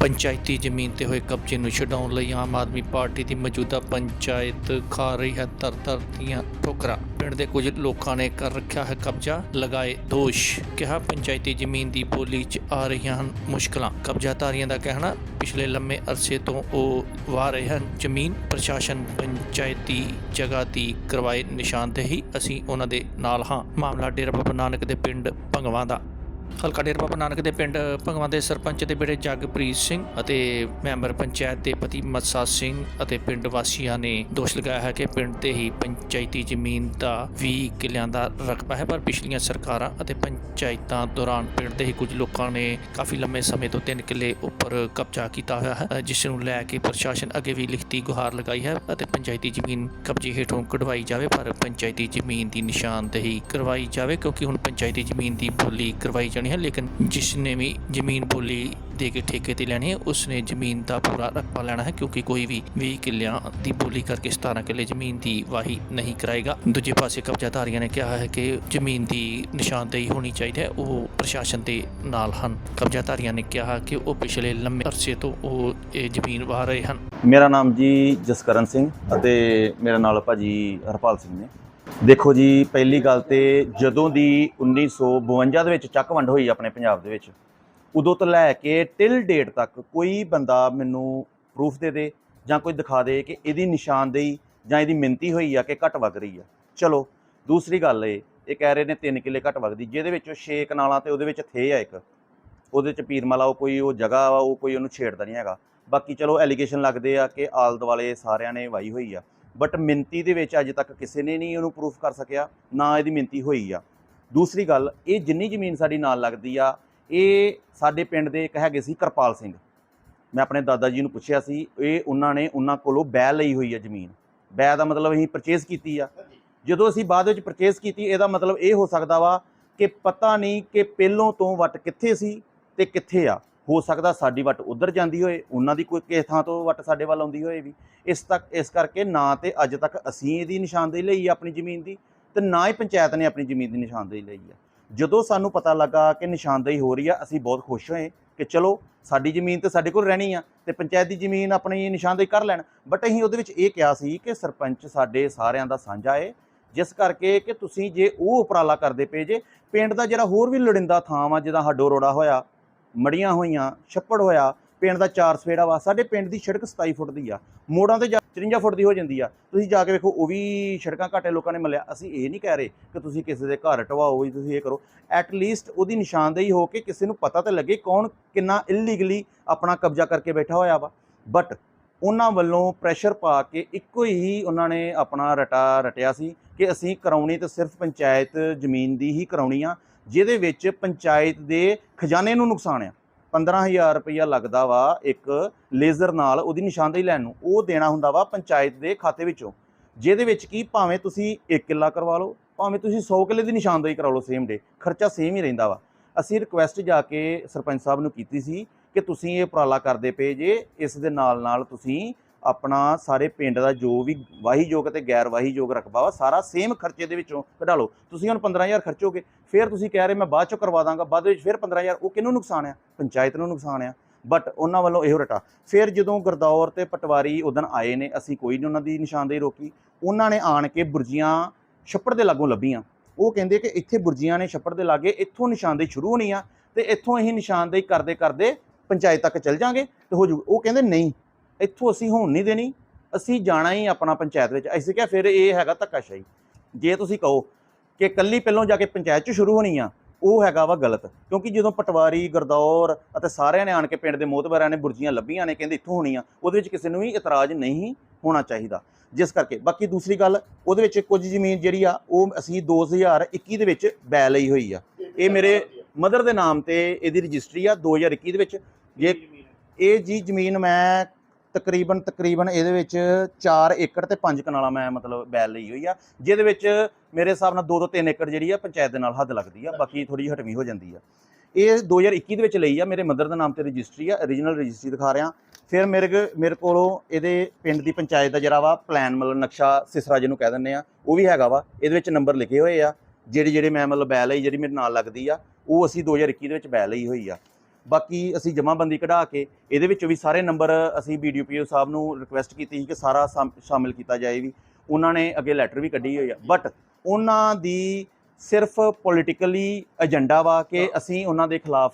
ਪੰਚਾਇਤੀ ਜ਼ਮੀਨ ਤੇ ਹੋਏ ਕਬਜ਼ੇ ਨੂੰ ਛਡਾਉਣ ਲਈ ਆਮ ਆਦਮੀ ਪਾਰਟੀ ਦੀ ਮੌਜੂਦਾ ਪੰਚਾਇਤ ਖਾ ਰਹੀ ਹੈ ਤਰ-ਤਰ ਦੀਆਂ ਠੋਕਰਾਂ। ਪਿੰਡ ਦੇ ਕੁਝ ਲੋਕਾਂ ਨੇ ਕਰ ਰੱਖਿਆ ਹੈ ਕਬਜ਼ਾ, ਲਗਾਏ ਦੋਸ਼। ਕਿਹਾ, ਪੰਚਾਇਤੀ ਜ਼ਮੀਨ ਦੀ ਬੋਲੀ 'ਚ ਆ ਰਹੀਆਂ ਹਨ ਮੁਸ਼ਕਲਾਂ। ਕਬਜ਼ਾਧਾਰੀਆਂ ਦਾ ਕਹਿਣਾ, ਪਿਛਲੇ ਲੰਮੇ ਅਰਸੇ ਤੋਂ ਉਹ ਵਾਹ ਰਹੇ ਹਨ। ਜ਼ਮੀਨ ਪ੍ਰਸ਼ਾਸਨ ਪੰਚਾਇਤੀ ਜਗ੍ਹਾ ਦੀ ਕਰਵਾਏ ਨਿਸ਼ਾਨਦੇਹੀ, ਅਸੀਂ ਉਹਨਾਂ ਦੇ ਨਾਲ ਹਾਂ। ਮਾਮਲਾ ਡੇਰਾ ਬਾਬਾ ਨਾਨਕ ਦੇ ਪਿੰਡ ਭੰਗਵਾਂ ਦਾ। ਹਲਕਾ ਡੇਰਾ ਬਾਬਾ ਨਾਨਕ ਦੇ ਪਿੰਡ ਭੰਗਵਾਂ ਦੇ ਸਰਪੰਚ ਦੇ ਬੇਟੇ ਜਗਪ੍ਰੀਤ ਸਿੰਘ ਅਤੇ ਮੈਂਬਰ ਪੰਚਾਇਤ ਦੇ ਪਤੀ ਮੱਸਾ ਸਿੰਘ ਅਤੇ ਪਿੰਡ ਵਾਸੀਆਂ ਨੇ ਦੋਸ਼ ਲਗਾਇਆ ਹੈ ਕਿ ਪਿੰਡ ਤੇ ਹੀ ਪੰਚਾਇਤੀ ਜ਼ਮੀਨ ਦਾ 20 ਕਿੱਲਿਆਂ ਦਾ ਰਕਬਾ ਹੈ ਪਰ ਪਿਛਲੀਆਂ ਸਰਕਾਰਾਂ ਅਤੇ ਪੰਚਾਇਤਾਂ ਦੌਰਾਨ ਪਿੰਡ ਦੇ ਹੀ ਕੁਝ ਲੋਕਾਂ ਨੇ ਕਾਫੀ ਲੰਮੇ ਸਮੇਂ ਤੋਂ 3 ਕਿੱਲੇ ਉੱਪਰ ਕਬਜ਼ਾ ਕੀਤਾ ਹੋਇਆ ਹੈ ਅ, ਜਿਸ ਨੂੰ ਲੈ ਕੇ ਪ੍ਰਸ਼ਾਸਨ ਅੱਗੇ ਵੀ ਲਿਖਤੀ ਗੁਹਾਰ ਲਗਾਈ ਹੈ ਅਤੇ ਪੰਚਾਇਤੀ ਜ਼ਮੀਨ ਕਬਜ਼ੇ ਹੇਠੋਂ ਕਢਵਾਈ ਜਾਵੇ ਪਰ ਪੰਚਾਇਤੀ ਜ਼ਮੀਨ ਦੀ ਨਿਸ਼ਾਨਦੇਹੀ ਕਰਵਾਈ ਜਾਵੇ ਕਿਉਂਕਿ ਹੁਣ ਪੰਚਾਇਤੀ ਜ਼ਮੀਨ ਦੀ ਬੋਲੀ ਕਰਵਾਈ ਜਾਣੀ ਹੈ, ਲੇਕਿਨ ਜਿਸ ਨੇ ਵੀ ਜ਼ਮੀਨ ਬੋਲੀ ਦੇ ਕੇ ਠੇਕੇ ਤੇ ਲੈਣੀ ਹੈ ਉਸ ਨੇ ਜ਼ਮੀਨ ਦਾ ਪੂਰਾ ਰਕਬਾ ਲੈਣਾ ਹੈ, ਕਿਉਂਕਿ ਕੋਈ ਵੀ 20 ਕਿੱਲਿਆਂ ਦੀ ਬੋਲੀ ਕਰਕੇ 17 ਕਿੱਲੇ ਜ਼ਮੀਨ ਦੀ ਵਾਹੀ ਨਹੀਂ ਕਰਾਏਗਾ। ਦੂਜੇ ਪਾਸੇ ਕਬਜ਼ਾਧਾਰੀਆਂ ਨੇ ਕਿਹਾ ਹੈ ਕਿ ਜ਼ਮੀਨ ਦੀ ਨਿਸ਼ਾਨਦੇਹੀ ਹੋਣੀ ਚਾਹੀਦੀ ਹੈ, ਉਹ ਪ੍ਰਸ਼ਾਸਨ ਦੇ ਨਾਲ ਹਨ। ਕਬਜ਼ਾਧਾਰੀਆਂ ਨੇ ਕਿਹਾ ਕਿ ਉਹ ਪਿਛਲੇ ਲੰਮੇ ਅਰਸੇ ਤੋਂ ਉਹ ਇਹ ਜ਼ਮੀਨ ਵਾਹ ਰਹੇ ਹਨ। ਮੇਰਾ ਨਾਮ ਜੀ ਜਸਕਰਨ ਸਿੰਘ ਅਤੇ ਮੇਰਾ ਨਾਲ ਭਾਜੀ ਹਰਪਾਲ ਸਿੰਘ ਨੇ। ਦੇਖੋ ਜੀ, ਪਹਿਲੀ ਗੱਲ ਤੇ ਜਦੋਂ ਦੀ 1952 ਦੇ ਵਿੱਚ ਚੱਕ ਵੰਡ ਹੋਈ ਆਪਣੇ ਪੰਜਾਬ ਦੇ ਵਿੱਚ, ਉਦੋਂ ਤੋਂ ਲੈ ਕੇ ਟਿਲ ਡੇਟ ਤੱਕ ਕੋਈ ਬੰਦਾ ਮੈਨੂੰ ਪ੍ਰੂਫ ਦੇ ਦੇ ਜਾਂ ਕੋਈ ਦਿਖਾ ਦੇ ਕਿ ਇਹਦੀ ਨਿਸ਼ਾਨਦੇਹੀ ਜਾਂ ਇਹਦੀ ਮਿੰਤੀ ਹੋਈ ਆ ਕਿ ਘਟ ਵਗ ਰਹੀ ਆ। ਚਲੋ, ਦੂਸਰੀ ਗੱਲ ਇਹ ਇਹ ਕਹਿ ਰਹੇ ਨੇ 3 ਕਿੱਲੇ ਘਟ ਵਗਦੀ ਜਿਹਦੇ ਵਿੱਚੋਂ 6 ਕਨਾਲਾਂ ਤੇ ਉਹਦੇ ਵਿੱਚ ਥੇ ਆ ਇੱਕ। ਉਹਦੇ ਚ ਪੀਰਮਾਲਾ ਉਹ ਕੋਈ, ਉਹ ਜਗ੍ਹਾ ਵਾ, ਉਹ ਕੋਈ ਉਹਨੂੰ ਛੇੜਦਾ ਨਹੀਂ ਹੈਗਾ। ਬਾਕੀ ਚਲੋ ਐਲੀਗੇਸ਼ਨ ਲੱਗਦੇ ਆ ਕਿ ਆਲ ਦੁਆਲੇ ਸਾਰਿਆਂ ਨੇ ਵਾਈ ਹੋਈ ਆ। ਬਟ ਮਿੰਤੀ ਦੇ ਵਿੱਚ ਅਜੇ ਤੱਕ ਕਿਸੇ ਨੇ ਨਹੀਂ ਉਹਨੂੰ ਪ੍ਰੂਫ ਕਰ ਸਕਿਆ ਨਾ ਇਹਦੀ ਮਿੰਤੀ ਹੋਈ ਆ। ਦੂਸਰੀ ਗੱਲ ਇਹ ਜਿੰਨੀ ਜ਼ਮੀਨ ਸਾਡੀ ਨਾਲ ਲੱਗਦੀ ਆ ਇਹ ਸਾਡੇ ਪਿੰਡ ਦੇ ਇੱਕ ਹੈਗੇ ਸੀ ਕਿਰਪਾਲ ਸਿੰਘ। ਮੈਂ ਆਪਣੇ ਦਾਦਾ ਜੀ ਨੂੰ ਪੁੱਛਿਆ ਸੀ ਇਹ ਉਹਨਾਂ ਨੇ ਉਹਨਾਂ ਕੋਲੋਂ ਬੈ ਲਈ ਹੋਈ ਆ ਜ਼ਮੀਨ। ਬੈ ਦਾ ਮਤਲਬ ਅਸੀਂ ਪਰਚੇਸ ਕੀਤੀ ਆ। ਜਦੋਂ ਅਸੀਂ ਬਾਅਦ ਵਿੱਚ ਪਰਚੇਸ ਕੀਤੀ ਇਹਦਾ ਮਤਲਬ ਇਹ ਹੋ ਸਕਦਾ ਵਾ ਕਿ ਪਤਾ ਨਹੀਂ ਕਿ ਪਹਿਲੋਂ ਤੋਂ ਵਟ ਕਿੱਥੇ ਸੀ ਤੇ ਕਿੱਥੇ ਆ। ਹੋ ਸਕਦਾ ਸਾਡੀ ਵੱਟ ਉਧਰ ਜਾਂਦੀ ਹੋਏ, ਉਹਨਾਂ ਦੀ ਕੋਈ ਕਿਸੇ ਥਾਂ ਤੋਂ ਵੱਟ ਸਾਡੇ ਵੱਲ ਆਉਂਦੀ ਹੋਏ ਵੀ। ਇਸ ਤੱਕ, ਇਸ ਕਰਕੇ ਨਾ ਤੇ ਅੱਜ ਤੱਕ ਅਸੀਂ ਇਹਦੀ ਨਿਸ਼ਾਨਦੇਹੀ ਲਈ ਆ ਆਪਣੀ ਜ਼ਮੀਨ ਦੀ ਤੇ ਨਾ ਹੀ ਪੰਚਾਇਤ ਨੇ ਆਪਣੀ ਜ਼ਮੀਨ ਦੀ ਨਿਸ਼ਾਨਦੇਹੀ ਲਈ ਆ। ਜਦੋਂ ਸਾਨੂੰ ਪਤਾ ਲੱਗਾ ਕਿ ਨਿਸ਼ਾਨਦੇਹੀ ਹੋ ਰਹੀ ਆ, ਅਸੀਂ ਬਹੁਤ ਖੁਸ਼ ਹੋਏ ਕਿ ਚਲੋ ਸਾਡੀ ਜ਼ਮੀਨ ਤੇ ਸਾਡੇ ਕੋਲ ਰਹਿਣੀ ਆ ਤੇ ਪੰਚਾਇਤ ਦੀ ਜ਼ਮੀਨ ਆਪਣੀ ਨਿਸ਼ਾਨਦੇਹੀ ਕਰ ਲੈਣ। ਬਟ ਅਸੀਂ ਉਹਦੇ ਵਿੱਚ ਇਹ ਕਿਹਾ ਸੀ ਕਿ ਸਰਪੰਚ ਸਾਡੇ ਸਾਰਿਆਂ ਦਾ ਸਾਂਝਾ ਏ, ਜਿਸ ਕਰਕੇ ਕਿ ਤੁਸੀਂ ਜੇ ਉਹ ਉਪਰਾਲਾ ਕਰਦੇ ਪਏ ਜੇ, ਪਿੰਡ ਦਾ ਜਿਹੜਾ ਹੋਰ ਵੀ ਲੋੜਿੰਦਾ ਥਾਂ ਵਾ ਜਿਹਦਾ ਹੱਡੋ ਰੋੜਾ ਹੋਇਆ ਮੜੀਆਂ ਹੋਈਆਂ, ਛੱਪੜ ਹੋਇਆ, ਪਿੰਡ ਦਾ ਚਾਰ ਸਵੇੜਾ ਵਾ, ਸਾਡੇ ਪਿੰਡ ਦੀ ਸੜਕ 27 ਫੁੱਟ ਦੀ ਆ। ਮੋੜਾਂ ਤੇ ਜਾ 53 ਫੁੱਟ ਦੀ ਹੋ ਜਾਂਦੀ ਆ। ਤੁਸੀਂ ਜਾ ਕੇ ਵੇਖੋ, ਉਹ ਵੀ ਸੜਕਾਂ ਘਾਟੇ ਲੋਕਾਂ ਨੇ ਮੱਲਿਆ। ਅਸੀਂ ਇਹ ਨਹੀਂ ਕਹਿ ਰਹੇ ਕਿ ਤੁਸੀਂ ਕਿਸੇ ਦੇ ਘਰ ਟਵਾਓ ਜੀ ਤੁਸੀਂ ਇਹ ਕਰੋ। ਐਟ ਲੀਸਟ ਉਹਦੀ ਨਿਸ਼ਾਨਦੇਹੀ ਹੋ ਕੇ ਕਿਸੇ ਨੂੰ ਪਤਾ ਤਾਂ ਲੱਗੇ ਕੌਣ ਕਿੰਨਾ ਇਲੀਗਲੀ ਆਪਣਾ ਕਬਜ਼ਾ ਕਰਕੇ ਬੈਠਾ ਹੋਇਆ ਵਾ। ਬਟ ਉਹਨਾਂ ਵੱਲੋਂ ਪ੍ਰੈਸ਼ਰ ਪਾ ਕੇ ਇੱਕੋ ਹੀ ਉਹਨਾਂ ਨੇ ਆਪਣਾ ਰਟਾ ਰਟਿਆ ਸੀ ਕਿ ਅਸੀਂ ਕਰਾਉਣੀ ਤਾਂ ਸਿਰਫ ਪੰਚਾਇਤ ਜ਼ਮੀਨ ਦੀ ਹੀ ਕਰਾਉਣੀ ਆ। ਜਿਹਦੇ ਵਿੱਚ ਪੰਚਾਇਤ ਦੇ ਖਜ਼ਾਨੇ ਨੂੰ ਨੁਕਸਾਨ ਆ। 15000 ਰੁਪਇਆ ਲੱਗਦਾ ਵਾ ਇੱਕ ਲੇਜ਼ਰ ਨਾਲ ਉਹਦੀ ਨਿਸ਼ਾਨਦੇਹੀ ਲੈਣ ਨੂੰ। ਉਹ ਦੇਣਾ ਹੁੰਦਾ ਵਾ ਪੰਚਾਇਤ ਦੇ ਖਾਤੇ ਵਿੱਚੋਂ। ਜਿਹਦੇ ਵਿੱਚ ਕੀ ਭਾਵੇਂ ਤੁਸੀਂ 1 ਕਿੱਲਾ ਕਰਵਾ ਲਓ, ਭਾਵੇਂ ਤੁਸੀਂ 100 ਕਿੱਲੇ ਦੀ ਨਿਸ਼ਾਨਦੇਹੀ ਕਰਾ ਲਓ ਸੇਮ ਡੇ ਖਰਚਾ ਸੇਮ ਹੀ ਰਹਿੰਦਾ ਵਾ। ਅਸੀਂ ਰਿਕੁਐਸਟ ਜਾ ਕੇ ਸਰਪੰਚ ਸਾਹਿਬ ਨੂੰ ਕੀਤੀ ਸੀ ਕਿ ਤੁਸੀਂ ਇਹ ਉਪਰਾਲਾ ਕਰਦੇ ਪਏ ਜੇ, ਇਸ ਦੇ ਨਾਲ ਨਾਲ ਤੁਸੀਂ ਆਪਣਾ ਸਾਰੇ ਪਿੰਡ ਦਾ ਜੋ ਵੀ ਵਾਹੀਯੋਗ ਤੇ ਗੈਰ ਵਾਹੀਯੋਗ ਰਕਬਾ ਵਾ, ਸਾਰਾ ਸੇਮ ਖਰਚੇ ਦੇ ਵਿੱਚੋਂ ਕਢਾ ਲਓ। ਤੁਸੀਂ ਹੁਣ 15000 ਖਰਚੋਗੇ, ਫਿਰ ਤੁਸੀਂ ਕਹਿ ਰਹੇ ਮੈਂ ਬਾਅਦ ਚੋਂ ਕਰਵਾ ਦਾਂਗਾ, ਬਾਅਦ ਵਿੱਚ ਫਿਰ 15000 ਉਹ ਕਿਹਨੂੰ ਨੁਕਸਾਨ ਆ? ਪੰਚਾਇਤ ਨੂੰ ਨੁਕਸਾਨ ਆ। ਬਟ ਉਹਨਾਂ ਵੱਲੋਂ ਇਹੋ ਰਟਾ। ਫਿਰ ਜਦੋਂ ਗਰਦੌਰ ਤੇ ਪਟਵਾਰੀ ਉਦਣ ਆਏ ਨੇ, ਅਸੀਂ ਕੋਈ ਨਹੀਂ ਉਹਨਾਂ ਦੀ ਨਿਸ਼ਾਨਦੇਹੀ ਰੋਕੀ। ਉਹਨਾਂ ਨੇ ਆਣ ਕੇ ਬੁਰਜੀਆਂ ਛੱਪੜ ਦੇ ਲਾਗੋਂ ਲੱਭੀਆਂ। ਉਹ ਕਹਿੰਦੇ ਕਿ ਇੱਥੇ ਬੁਰਜੀਆਂ ਨੇ ਛੱਪੜ ਦੇ ਲਾਗੇ, ਇੱਥੋਂ ਨਿਸ਼ਾਨਦੇਹੀ ਸ਼ੁਰੂ ਹੋਣੀ ਆ ਤੇ ਇੱਥੋਂ ਅਸੀਂ ਨਿਸ਼ਾਨਦੇਹੀ ਕਰਦੇ ਕਰਦੇ ਪੰਚਾਇਤ ਤੱਕ ਚੱਲ ਜਾਾਂਗੇ ਤੇ ਹੋ ਜੂ। ਉਹ ਕਹਿੰਦੇ ਨਹੀਂ ਇੱਥੋਂ ਅਸੀਂ ਹੋਣ ਨਹੀਂ ਦੇਣੀ ਅਸੀਂ ਜਾਣਾ ਹੀ ਆਪਣਾ ਪੰਚਾਇਤ ਵਿੱਚ। ਅਸੀਂ ਕਿਹਾ ਫਿਰ ਇਹ ਹੈਗਾ ਧੱਕਾਸ਼ਾਹੀ। ਜੇ ਤੁਸੀਂ ਕਹੋ ਕਿ ਕੱਲੀ ਪਹਿਲੋਂ ਜਾ ਕੇ ਪੰਚਾਇਤ 'ਚ ਸ਼ੁਰੂ ਹੋਣੀ ਆ ਉਹ ਹੈਗਾ ਵਾ ਗਲਤ। ਕਿਉਂਕਿ ਜਦੋਂ ਪਟਵਾਰੀ ਗਰਦੌਰ ਅਤੇ ਸਾਰਿਆਂ ਨੇ ਆਣ ਕੇ ਪਿੰਡ ਦੇ ਮੋਤਬਰਾਂ ਨੇ ਬੁਰਜੀਆਂ ਲੱਭੀਆਂ ਨੇ ਕਹਿੰਦੇ ਇੱਥੋਂ ਹੋਣੀਆਂ ਉਹਦੇ ਵਿੱਚ ਕਿਸੇ ਨੂੰ ਵੀ ਇਤਰਾਜ਼ ਨਹੀਂ ਹੋਣਾ ਚਾਹੀਦਾ। ਜਿਸ ਕਰਕੇ ਬਾਕੀ ਦੂਸਰੀ ਗੱਲ ਉਹਦੇ ਵਿੱਚ ਕੁਝ ਜ਼ਮੀਨ ਜਿਹੜੀ ਆ ਉਹ ਅਸੀਂ 2021 ਦੇ ਵਿੱਚ ਬੈ ਲਈ ਹੋਈ ਆ। ਇਹ ਮੇਰੇ ਮਦਰ ਦੇ ਨਾਮ ਤੇ ਇਹਦੀ ਰਜਿਸਟਰੀ ਆ 2021 ਦੇ ਵਿੱਚ। ਜੇ ਇਹ ਜੀ ਜ਼ਮੀਨ ਮੈਂ ਤਕਰੀਬਨ ਤਕਰੀਬਨ ਇਹਦੇ ਵਿੱਚ 4 ਏਕੜ ਤੇ 5 ਕਨਾਲਾਂ ਮੈਂ ਮਤਲਬ ਬੈਲ ਲਈ ਹੋਈ ਆ, ਜਿਹਦੇ ਵਿੱਚ ਮੇਰੇ ਹਿਸਾਬ ਨਾਲ 2 ਤੋਂ 3 ਏਕੜ ਜਿਹੜੀ ਆ ਪੰਚਾਇਤ ਦੇ ਨਾਲ ਹੱਦ ਲੱਗਦੀ ਆ, ਬਾਕੀ ਥੋੜੀ ਜਿਹੀ ਹਟਵੀਂ ਹੋ ਜਾਂਦੀ ਆ। ਇਹ 2021 ਦੇ ਵਿੱਚ ਲਈ ਆ, ਮੇਰੇ ਮਦਰ ਦੇ ਨਾਮ ਤੇ ਰਜਿਸਟਰੀ ਆ origignal ਰਜਿਸਟਰੀ ਦਿਖਾ ਰਿਹਾ। ਫਿਰ ਮੇਰੇ ਮੇਰੇ ਕੋਲੋਂ ਇਹਦੇ ਪਿੰਡ ਦੀ ਪੰਚਾਇਤ ਦਾ ਜਿਹੜਾ ਵਾ ਪਲਾਨ ਮਤਲਬ ਨਕਸ਼ਾ ਸਿਸਰਾ ਜਿਹਨੂੰ ਕਹਿ ਦਿੰਦੇ ਆ, ਉਹ ਵੀ ਹੈਗਾ ਵਾ, ਇਹਦੇ ਵਿੱਚ ਨੰਬਰ ਲਿਖੇ ਹੋਏ ਆ, ਜਿਹੜੇ ਜਿਹੜੇ ਮੈਂ ਮਤਲਬ ਬੈ ਲਈ ਜਿਹੜੀ ਮੇਰੇ ਨਾਲ ਲੱਗਦੀ ਆ, ਉਹ ਅਸੀਂ 2021 ਦੇ ਵਿੱਚ ਬੈ ਲਈ ਹੋਈ ਆ। ਬਾਕੀ ਅਸੀਂ ਜਮਾਬੰਦੀ ਕਢਾ ਕੇ ਇਹਦੇ ਵਿੱਚੋਂ ਵੀ ਸਾਰੇ ਨੰਬਰ ਅਸੀਂ ਬੀਡੀਪੀਓ ਸਾਹਿਬ ਨੂੰ ਰਿਕੁਐਸਟ ਕੀਤੀ ਸੀ ਕਿ ਸਾਰਾ ਸ਼ਾਮ- ਸ਼ਾਮਿਲ ਕੀਤਾ ਜਾਏ ਵੀ। ਉਹਨਾਂ ਨੇ ਅੱਗੇ ਲੈਟਰ ਵੀ ਕੱਢੀ ਹੋਈ ਆ। ਬਟ ਉਹਨਾਂ ਦੀ ਸਿਰਫ ਪੋਲੀਟੀਕਲੀ ਏਜੰਡਾ ਵਾ ਕਿ ਅਸੀਂ ਉਹਨਾਂ ਦੇ ਖਿਲਾਫ